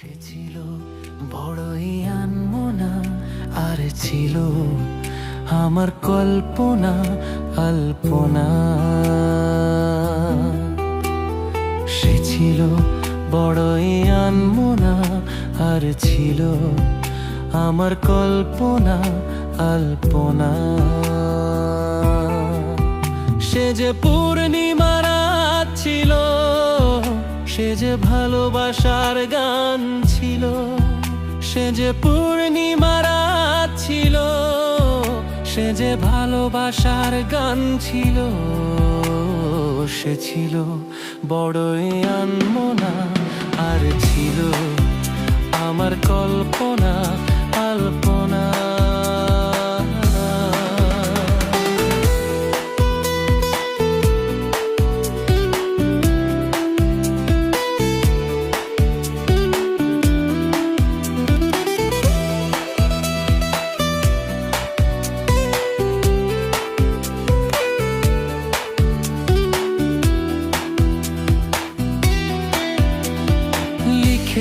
সে ছিল বড়ই আনমনা, আর ছিল আমার কল্পনা, আল্পনা। সে ছিল বড়ই আনমনা, আর ছিল আমার কল্পনা, আল্পনা। সে যে পূর্ণিমারা ছিল, সে যে ভালোবাসার গান ছিল, সে যে পূর্ণিমা রাত ছিল, সে যে ভালোবাসার গান ছিল, সে ছিল বড়ই আনমনা আর ছিল আমার কল্পনা, আল্পনা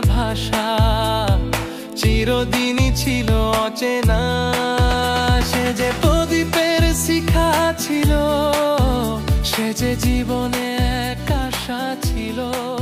ভাষা চিরদিনই ছিল অচেনা। সে যে প্রদীপের শিখা ছিল সে যে জীবনে এক ছিল।